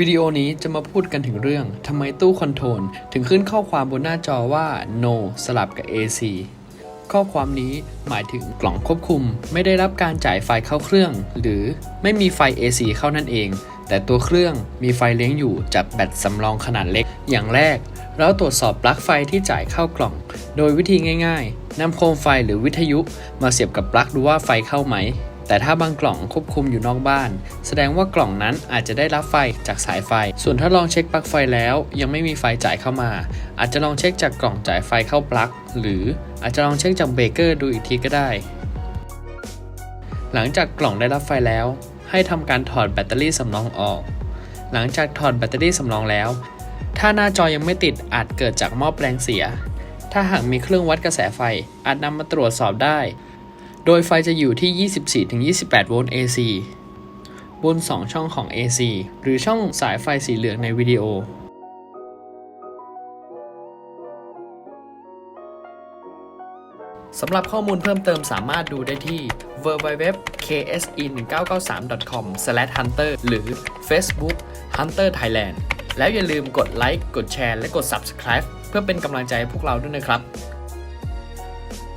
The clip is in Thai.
วิดีโอนี้จะมาพูดกันถึงเรื่องทำไมตู้คอนโทรลถึงขึ้นข้อความบนหน้าจอว่า no สลับกับ AC ข้อความนี้หมายถึงกล่องควบคุม ไม่ได้รับการจ่ายไฟเข้าเครื่อง หรือไม่มีไฟ AC เข้านั่นเอง แต่ตัวเครื่องมีไฟเลี้ยงอยู่จากแบตสำรองขนาดเล็ก อย่างแรก เราตรวจสอบปลั๊กไฟที่จ่ายเข้ากล่อง โดยวิธีง่าย ๆนำโคมไฟหรือวิทยุมาเสียบกับปลั๊กดูว่าไฟเข้าไหม แต่ถ้าบางกล่องควบคุมอยู่นอกบ้าน แสดงว่ากล่องนั้นอาจจะได้รับไฟจากสายไฟ ส่วนถ้าลองเช็คปลั๊กไฟแล้ว ยังไม่มีไฟจ่ายเข้ามา อาจจะลองเช็คจากกล่องจ่ายไฟเข้าปลั๊ก หรืออาจจะลองเช็คจากเบรกเกอร์ดูอีกทีก็ได้ หลังจากกล่องได้รับไฟแล้ว ให้ทำการถอดแบตเตอรี่สำรองออก หลังจากถอดแบตเตอรี่สำรองแล้ว ถ้าหน้าจอยังไม่ติดอาจเกิดจากหม้อแปลงเสีย ถ้าหากมีเครื่องวัดกระแสไฟอาจนำมาตรวจสอบได้ โดยไฟจะอยู่ที่ 24-28 โวลต์ AC บน 2 ช่องของ AC หรือช่องสายไฟสีเหลืองในวิดีโอ สำหรับข้อมูลเพิ่มเติมสามารถดูได้ที่ www.ksin993.com/hunter หรือ Facebook Hunter Thailand แล้วอย่าลืมกดไลค์ กดแชร์ และกด Subscribe เพื่อเป็นกำลังใจให้พวกเราด้วยนะครับ